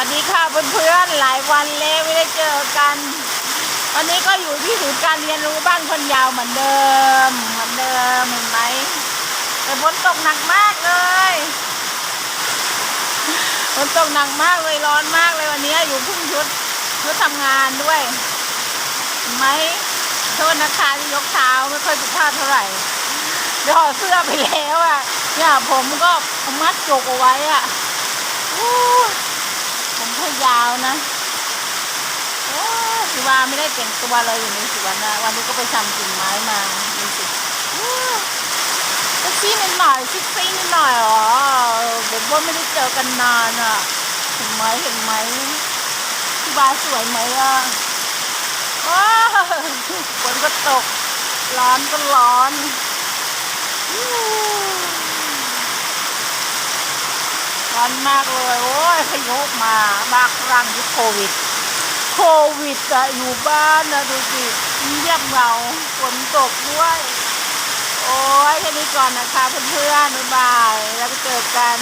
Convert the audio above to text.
วัสดีค่ะเพื่อนๆหลายวันแล้วไม่ได้เจอกัน วันนี้ก็อยู่ที่ศูนย์การเรียนรู้บ้านคนยาวเหมือนเดิม เหมือนเดิมเห็นไหมแต่ฝนตกหนักมากเลยฝนตกหนักมากเลยร้อนมากเลยวันนี้อยู่พุ่งชุดชุดทำงานด้วยเห็นไหมโทษนะคะที่ยกเท้าไม่ค่อยสุภาพเท่าไหร่ถอเสื้อไปแล้วอะเนี่ยผมก็มัดจกเอาไว้อะาวนะโอ้สิวาไม่ได้แต่งตัวเลยอย่างนี้สิวันนะวันนี้ก็ไปทำกิ่งไม้มาดูสิอู้เซ็กซี่นิดหน่อยซิกซี่นิดหน่อยอ๋อผมว่าไม่ได้เจอกันนานอะเห็นไหมเห็นไหมสิวาสวยไหมอะว้าวฝนก็ตก ร้อนก็ร้อนร้อนมากเลยโอ้ย ยุมาบาครั้งยุคโควิด โควิดอะอยู่บ้านนะดูสิเงียบเหงาฝนตกด้วย โอ้ยแค่นี้ก่อนนะคะเพื่อนๆบ๊ายบาย แล้วไปเจอกัน